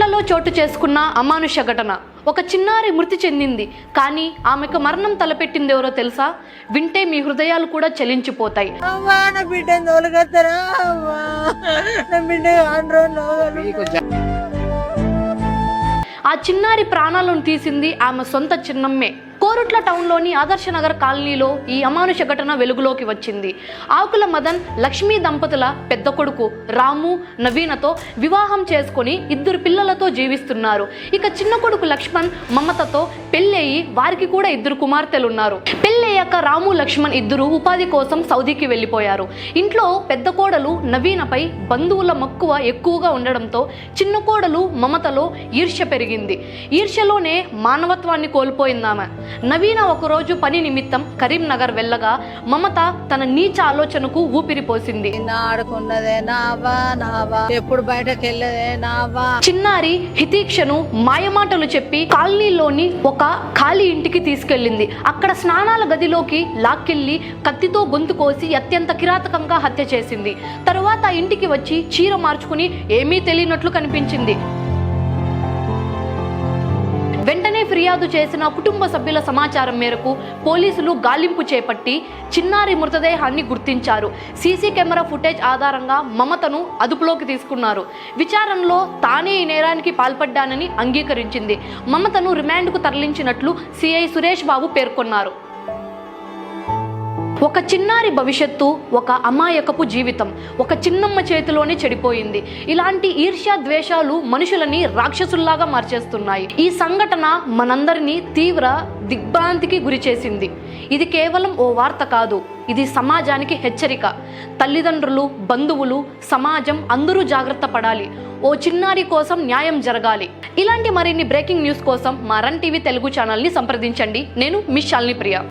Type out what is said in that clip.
చోటు చేసుకున్న అమానుష ఘటన. ఒక చిన్నారి మృతి చెందింది. కానీ ఆమెకు మరణం తలపెట్టింది ఎవరో తెలుసా? వింటే మీ హృదయాలు కూడా చలించిపోతాయి. ఆ చిన్నారి ప్రాణాలను తీసింది ఆమె సొంత చిన్నమ్మే. కోరుట్ల టౌన్లోని ఆదర్శ నగర్ కాలనీలో ఈ అమానుష ఘటన వెలుగులోకి వచ్చింది. ఆకుల మదన్ లక్ష్మీ దంపతుల పెద్ద కొడుకు రాము నవీనతో వివాహం చేసుకొని ఇద్దరు పిల్లలతో జీవిస్తున్నారు. ఇక చిన్న కొడుకు లక్ష్మణ్ మమతతో పెళ్ళయి వారికి కూడా ఇద్దరు కుమార్తెలు ఉన్నారు పెళ్ళయ్యాక రాము లక్ష్మణ్ ఇద్దరు ఉపాధి కోసం సౌదీకి వెళ్ళిపోయారు. ఇంట్లో పెద్ద కోడలు నవీనపై బంధువుల మక్కువ ఎక్కువగా ఉండడంతో చిన్న కోడలు మమతలో ఈర్ష్య పెరిగింది. ఈర్ష్యలోనే మానవత్వాన్ని కోల్పోయిందామె. నవీన ఒకరోజు పని నిమిత్తం కరీంనగర్ వెళ్ళగా మమత తన నీచ ఆలోచనకు ఊపిరిపోసింది. ఎప్పుడు బయటకు చిన్నారి హితీక్షను మాయమాటలు చెప్పి కాలనీలోని ఒక ఖాళీ ఇంటికి తీసుకెళ్ళింది. అక్కడ స్నానాల గదిలోకి లాక్కెళ్ళి కత్తితో గొంతు కోసి అత్యంత కిరాతకంగా హత్య చేసింది. తరువాత ఇంటికి వచ్చి చీర మార్చుకుని ఏమీ తెలియనట్లు కనిపించింది. వెంటనే ఫిర్యాదు చేసిన కుటుంబ సభ్యుల సమాచారం మేరకు పోలీసులు గాలింపు చేపట్టి చిన్నారి మృతదేహాన్ని గుర్తించారు. సీసీ కెమెరా ఫుటేజ్ ఆధారంగా మమతను అదుపులోకి తీసుకున్నారు. విచారణలో తానే ఈ నేరానికి పాల్పడ్డానని అంగీకరించింది. మమతను రిమాండ్కు తరలించినట్లు సిఐ సురేష్ బాబు పేర్కొన్నారు. ఒక చిన్నారి భవిష్యత్తు ఒక అమాయకపు జీవితం ఒక చిన్నమ్మ చేతిలోనే చెడిపోయింది. ఇలాంటి ఈర్ష్య ద్వేషాలు మనుషులని రాక్షసుల్లాగా మార్చేస్తున్నాయి. ఈ సంఘటన మనందరినీ తీవ్ర దిగ్భ్రాంతికి గురిచేసింది ఇది కేవలం ఓ వార్త కాదు ఇది సమాజానికి హెచ్చరిక. తల్లిదండ్రులు బంధువులు సమాజం అందరూ జాగ్రత్త పడాలి. ఓ చిన్నారి కోసం న్యాయం జరగాలి. ఇలాంటి మరిన్ని బ్రేకింగ్ న్యూస్ కోసం మా రన్ టీవీ తెలుగు ఛానల్ని సంప్రదించండి. నేను మీ శాలిని ప్రియ.